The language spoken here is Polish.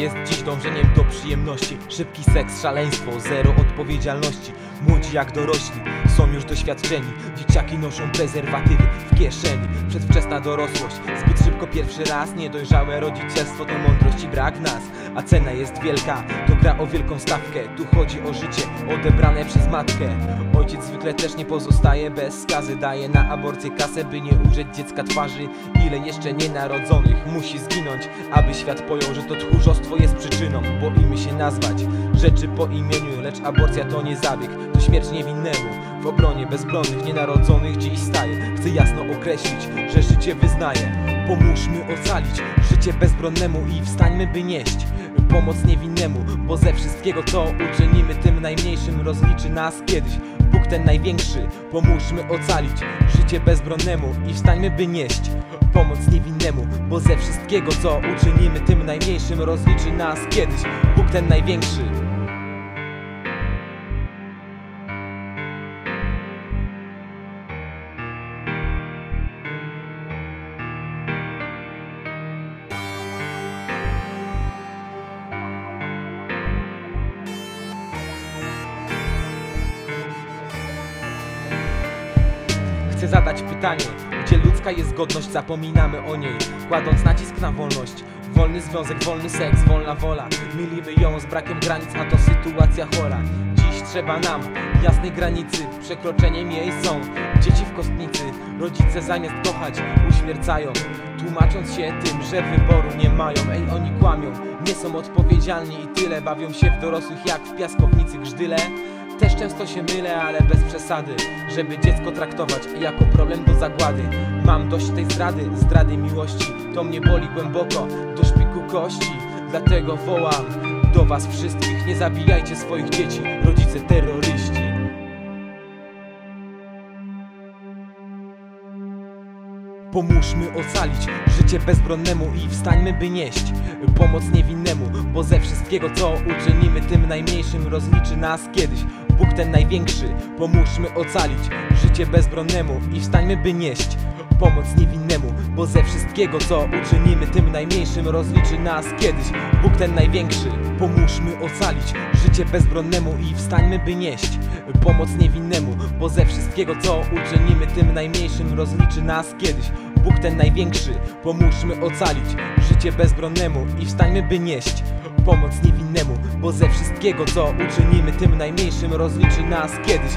jest dziś dążeniem do przyjemności. Szybki seks, szaleństwo, zero odpowiedzialności Młodzi jak dorośli są już doświadczeni. Dzieciaki noszą prezerwatywy w kieszeni. Przedwczesna dorosłość, zbyt szybko pierwszy raz. Niedojrzałe rodzicielstwo to mądrość i brak nas. A cena jest wielka, to gra o wielką stawkę. Tu chodzi o życie odebrane przez matkę. Ojciec zwykle też nie pozostaje bez skazy. Daje na aborcję kasę, by nie ugrzeć dziecka twarzy. Ile jeszcze nienarodzonych musi zginąć Aby świat pojął, że to tchórzostwo jest przyczyną Boimy się nazwać. Rzeczy po imieniu Lecz aborcja to nie zabieg, to śmierć niewinnemu W obronie bezbronnych, nienarodzonych dziś staje Chcę jasno określić, że życie wyznaje Pomóżmy ocalić życie bezbronnemu i wstańmy by nieść Pomoc niewinnemu, bo ze wszystkiego co uczynimy tym najmniejszym rozliczy nas kiedyś. Bóg ten największy, pomóżmy ocalić życie bezbronnemu i wstańmy by nieść Pomoc niewinnemu, bo ze wszystkiego co uczynimy tym najmniejszym rozliczy nas kiedyś. Bóg ten największy Chcę zadać pytanie, gdzie ludzka jest godność, zapominamy o niej. Kładąc nacisk na wolność Wolny związek, wolny seks, wolna wola. Milimy ją z brakiem granic, a to sytuacja chora. Dziś trzeba nam jasnej granicy Przekroczeniem jej są dzieci w kostnicy. Rodzice zamiast kochać uśmiercają Tłumacząc się tym, że wyboru nie mają. Ej, oni kłamią, nie są odpowiedzialni i tyle. Bawią się w dorosłych jak w piaskownicy grzdyle też często się mylę, ale bez przesady Żeby dziecko traktować jako problem do zagłady. Mam dość tej zdrady, zdrady miłości. To mnie boli głęboko, do szpiku kości. Dlatego wołam do was wszystkich Nie zabijajcie swoich dzieci, rodzice terroryści. Pomóżmy ocalić życie bezbronnemu i wstańmy by nieść Pomoc niewinnemu, bo ze wszystkiego co uczynimy tym najmniejszym rozliczy nas kiedyś Bóg ten największy, pomóżmy ocalić życie bezbronnemu i wstańmy by nieść Pomoc niewinnemu, bo ze wszystkiego co uczynimy tym najmniejszym rozliczy nas kiedyś. Bóg ten największy, pomóżmy ocalić życie bezbronnemu i wstańmy by nieść Pomoc niewinnemu, bo ze wszystkiego co uczynimy tym najmniejszym rozliczy nas kiedyś. Bóg ten największy, pomóżmy ocalić życie bezbronnemu i wstańmy by nieść Pomoc niewinnemu, bo ze wszystkiego co uczynimy tym najmniejszym rozliczy nas kiedyś